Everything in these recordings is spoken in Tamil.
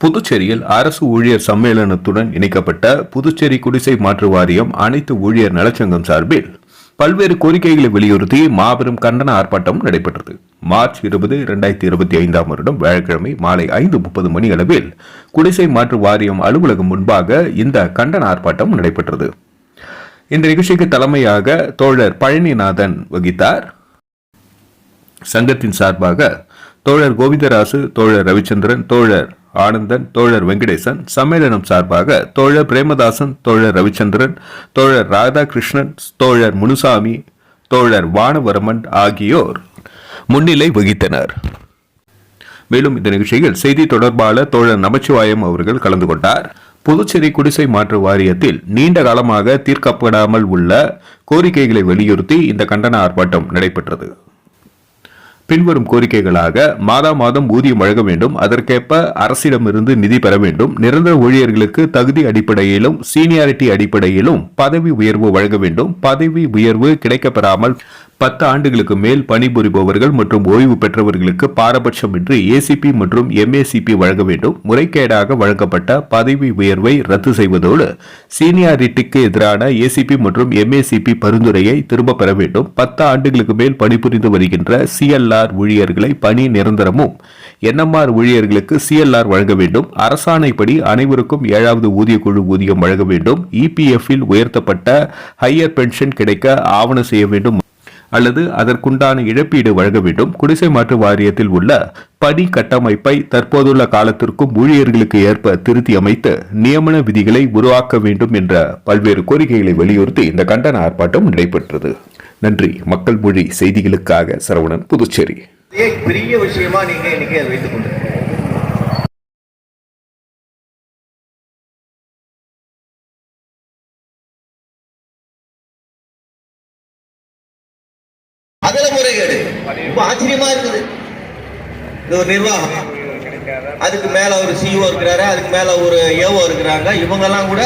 புதுச்சேரியில் அரசு ஊழியர் சம்மேளனத்துடன் இணைக்கப்பட்ட புதுச்சேரி குடிசை மாற்று வாரியம் அனைத்து ஊழியர் நலச்சங்கம் சார்பில் பல்வேறு கோரிக்கைகளை வலியுறுத்தி மாபெரும் கண்டன ஆர்ப்பாட்டம் நடைபெற்றது. மார்ச் இருபது இரண்டாயிரத்தி இருபத்தி ஐந்தாம் வருடம் வியாழக்கிழமை மாலை ஐந்து முப்பது மணி அளவில் குடிசை மாற்று வாரியம் அலுவலகம் முன்பாக இந்த கண்டன ஆர்ப்பாட்டம் நடைபெற்றது. இந்த நிகழ்ச்சிக்கு தலைமையாக தோழர் பழனிநாதன் வகித்தார். சங்கத்தின் சார்பாக தோழர் கோவிந்தராசு தோழர் ரவிச்சந்திரன் தோழர் ஆனந்தன் தோழர் வெங்கடேசன் சம்மேளனம் சார்பாக தோழர் பிரேமதாசன் தோழர் ரவிச்சந்திரன் தோழர் ராதாகிருஷ்ணன் தோழர் முனுசாமி தோழர் வானவரமன் ஆகியோர் முன்னிலை வகித்தனர். மேலும் இந்த நிகழ்ச்சியில் செய்தி தொடர்பாளர் தோழர் நமச்சிவாயம் அவர்கள் கலந்து கொண்டார். புதுச்சேரி குடிசை மாற்று வாரியத்தில் நீண்ட காலமாக தீர்க்கப்படாமல் உள்ள கோரிக்கைகளை வலியுறுத்தி இந்த கண்டன ஆர்ப்பாட்டம் நடைபெற்றது. பின்வரும் கோரிக்கைகளாக மாதா மாதம் ஊதியம் வழங்க வேண்டும். அதற்கேற்ப அரசிடமிருந்து நிதி பெற வேண்டும். நிரந்தர ஊழியர்களுக்கு தகுதி அடிப்படையிலும் சீனியாரிட்டி அடிப்படையிலும் பதவி உயர்வு வழங்க வேண்டும். பதவி உயர்வு கிடைக்கப்பெறாமல் பத்து ஆண்டுகளுக்கு மேல் பணிபுரிபவர்கள் மற்றும் ஓய்வு பெற்றவர்களுக்கு பாரபட்சமின்றி ஏசிபி மற்றும் எம்ஏசிபி வழங்க வேண்டும். முறைகேடாக வழங்கப்பட்ட பதவி உயர்வை ரத்து செய்வதோடு சீனியாரிட்டிக்கு எதிரான ஏசிபி மற்றும் எம்ஏசிபி பரிந்துரையை திரும்பப் பெற வேண்டும். பத்து ஆண்டுகளுக்கு மேல் பணிபுரிந்து வருகின்ற சிஎல்ஆர் ஊழியர்களை பணி நிரந்தரமும் என்எம்ஆர் ஊழியர்களுக்கு சிஎல்ஆர் வழங்க வேண்டும். அரசாணைப்படி அனைவருக்கும் ஏழாவது ஊதியக்குழு ஊதியம் வழங்க வேண்டும். இபிஎஃப்பில் உயர்த்தப்பட்ட ஹையர் பென்ஷன் கிடைக்க ஆவணம் செய்ய வேண்டும். அல்லது அதற்குண்டான இழப்பீடு வழங்க வேண்டும். குடிசை மாற்று வாரியத்தில் உள்ள பணி கட்டமைப்பை தற்போதுள்ள காலத்திற்கும் ஊழியர்களுக்கு ஏற்ப திருத்தி அமைத்து நியமன விதிகளை உருவாக்க வேண்டும் என்ற பல்வேறு கோரிக்கைகளை வலியுறுத்தி இந்த கண்டன ஆர்ப்பாட்டம் நடைபெற்றது. நன்றி. மக்கள் மொழி செய்திகளுக்காக சரவணன் புதுச்சேரி. பெரிய விஷயமா நீங்க இன்னைக்கு வைத்துக் கொண்டிருக்கீங்க? அதுல முறைகேடு. இப்ப ஆச்சரியமா இருக்குது. இது ஒரு நிர்வாகம். அதுக்கு மேல ஒரு சிஓ இருக்கிறாரு அதுக்கு மேல ஒரு ஏஓ இருக்கிறாங்க. இவங்க எல்லாம் கூட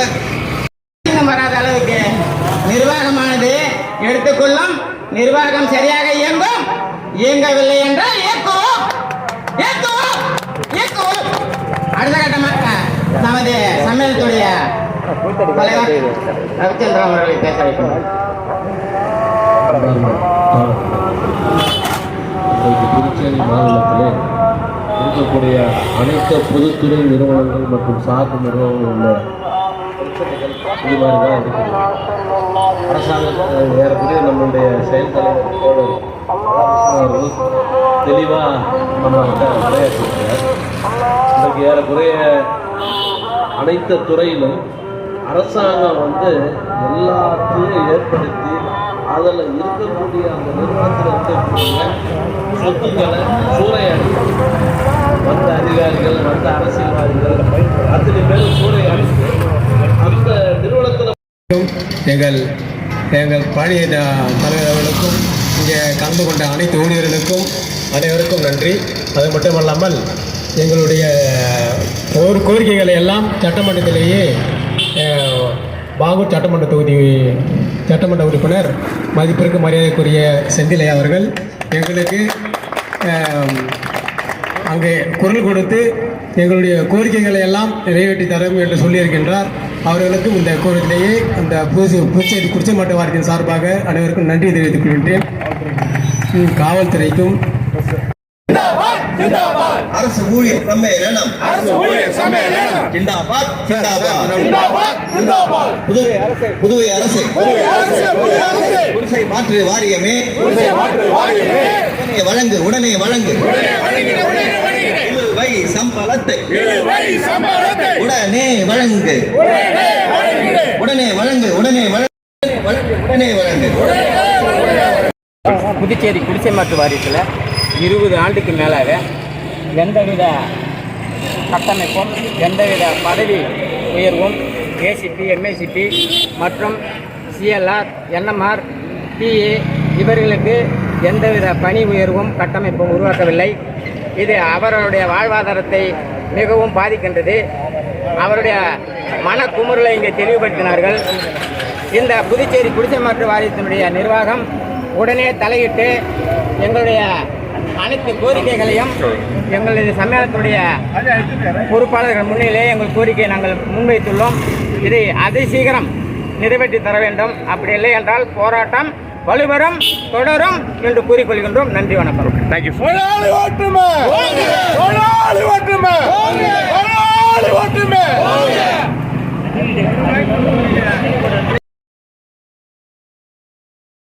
வராத அளவுக்கு நிர்வாகமானது எடுத்துக்கொள்ளும். நிர்வாகம் சரியாக இயங்கும். இயங்கவில்லை என்றால் இயக்குவோம் இயக்குவோம் இயக்குவோம் அடுத்த கட்டமாக நமது சம்மேளத்துடைய தலைவர் ரவிச்சந்திரன் அவர்களை பேச வைக்கிறோம் புதுச்சேரி மாநிலத்திலே இருக்கக்கூடிய அனைத்து பொதுத்துறை நிறுவனங்கள் மற்றும் சார்பு நிறுவனங்கள் உள்ள இது மாதிரி தான் இருக்குது அரசாங்கம் ஏறக்கூடிய ஏறக்குறைய நம்மளுடைய செயல் தலைவர் அவர்கள் தெளிவாக நம்மகிட்ட உரையாற்றிருக்கிறார் இன்றைக்கு ஏறக்குறைய அனைத்து துறையிலும் அரசாங்கம் வந்து எல்லாத்தையும் ஏற்படுத்தி அதில் இருக்கக்கூடிய அந்த நிறுவனத்தில் இருக்கக்கூடிய சொத்துக்களை சூறையாடி வந்த அதிகாரிகள் வந்த அரசியல்வாதிகள் அத்தனை பேரும் சூறையாடி அந்த நிறுவனத்தில் எங்கள் எங்கள் பழைய தலைவர் அவர்களுக்கும் இங்கே கலந்து கொண்ட அனைத்து ஊழியர்களுக்கும் அனைவருக்கும் நன்றி. அது மட்டுமல்லாமல் எங்களுடைய ஒரு கோரிக்கைகளை எல்லாம் சட்டமன்றத்திலேயே பாகூர் சட்டமன்ற தொகுதி சட்டமன்ற உறுப்பினர் மதிப்பிற்கு மரியாதைக்குரிய செந்திலை அவர்கள் எங்களுக்கு அங்கே குரல் கொடுத்து எங்களுடைய கோரிக்கைகளை எல்லாம் நிறைவேற்றி தரும் என்று சொல்லியிருக்கின்றார். அவர்களுக்கும் இந்த கோரிக்கையை அந்த புதுசு புதுச்சேரி குடிச்சமாட்டு வாரியத்தின் சார்பாக அனைவருக்கும் நன்றி தெரிவித்துக் கொள்கின்றேன். காவல்துறைக்கும் காவல்துறைக்கும் அரசு ஊழியர் சம்மேளனம் ஜிந்தாபாத் ஜிந்தாபாத். புதுவை அரசு. புதுவை அரசு குடிசை மாற்று வாரியமே. உடனே வழங்கு உடனே வழங்கு. இழுவை சம்பளத்தை. உடனே வழங்கு. உடனே வழங்கு உடனே வழங்கு. உடனே வழங்கு புதுச்சேரி குடிசை மாற்று வாரியத்தில் இருபது ஆண்டுக்கு மேலாக எந்தவித கட்டமைப்பும் எந்தவித பதவி உயர்வும் ஏசிபி எம்ஏசிபி மற்றும் சிஎல்ஆர் என்எம்ஆர் பிஏ இவர்களுக்கு எந்தவித பணி உயர்வும் கட்டமைப்பும் உருவாக்கவில்லை. இது அவர்களுடைய வாழ்வாதாரத்தை மிகவும் பாதிக்கின்றது. அவருடைய மன இங்கே தெளிவுபடுத்தினார்கள். இந்த புதுச்சேரி குடிசை மாற்று வாரியத்தினுடைய நிர்வாகம் உடனே தலையிட்டு எங்களுடைய அனைத்து கோரிக்கைகளையும் எங்களது சம்மேளனத்துடைய பொறுப்பாளர்கள் முன்னிலே எங்கள் கோரிக்கையை நாங்கள் முன்வைத்துள்ளோம். இதை அதிசீக்கிரம் நிறைவேற்றி தர வேண்டும். அப்படி இல்லை என்றால் போராட்டம் வலுவரும் தொடரும் என்று கூறிக்கொள்கின்றோம். நன்றி வணக்கம். தேங்க்யூ